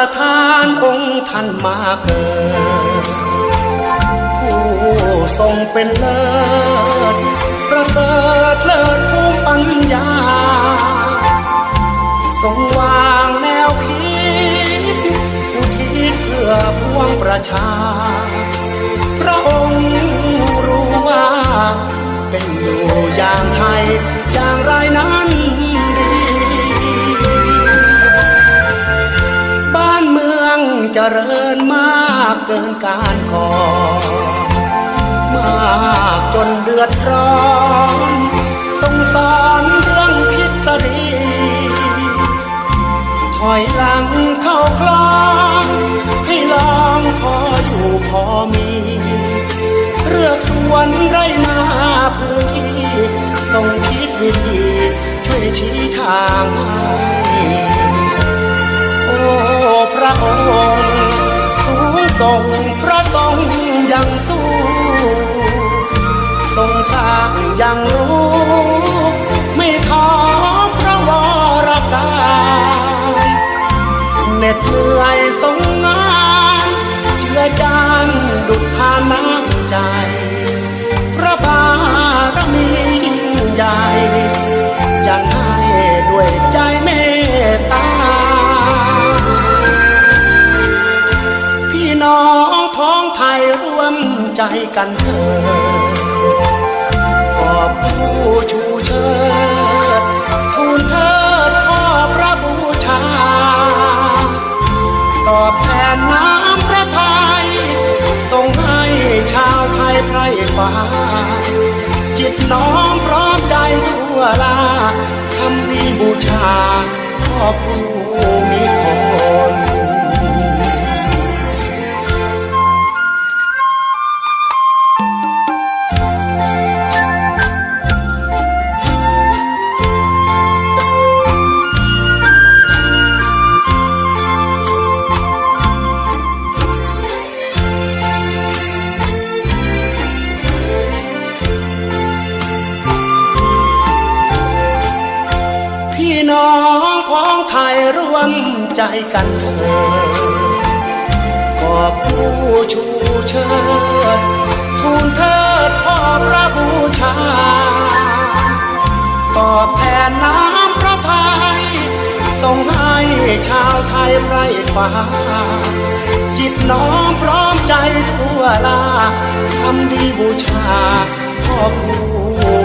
ประธานองค์ท่านมาเกิด ผู้ทรงเป็นเลิศ ประเสริฐเลิศภูมิปัญญา ทรงวางแนวคิดอุทิศเพื่อพวงประชา ริญมากเกินการก่อมากจนเดือดร้อนสงสารเรื่องคิดสรีถอยหลังเข้าคลองให้ลองพออยู่พอมีเลือกสวนไรนาพื้นที่ทรงคิดวิธีช่วยชี้ทางให้โอ้ ทรงพระทรงยังสู้ทรงสร้างยังรู้ ไม่ท้อพระวรกายเน็ดเหนื่อ ร่วมใจกันเถิดขอบผู้ชูเชิดทูลเทิดพ่อพระบูชา ตอบแทนน้ำพระทัยส่งให้ชาวไทยไพร่ฟ้า จิตน้อมพร้อมใจทั่วลาทำดีบูชาพ่อผู้มีพร น้องพ้องไทยร่วมใจกันเถิดกอบผู้ชูเชิดทูลเทิดพ่อพระบูชาตอบแทนน้ำพระทัยส่งให้ชาวไทยไพร่ฟ้า จิตน้อมพร้อมใจทั่วลาทำดีบูชาพ่อผู้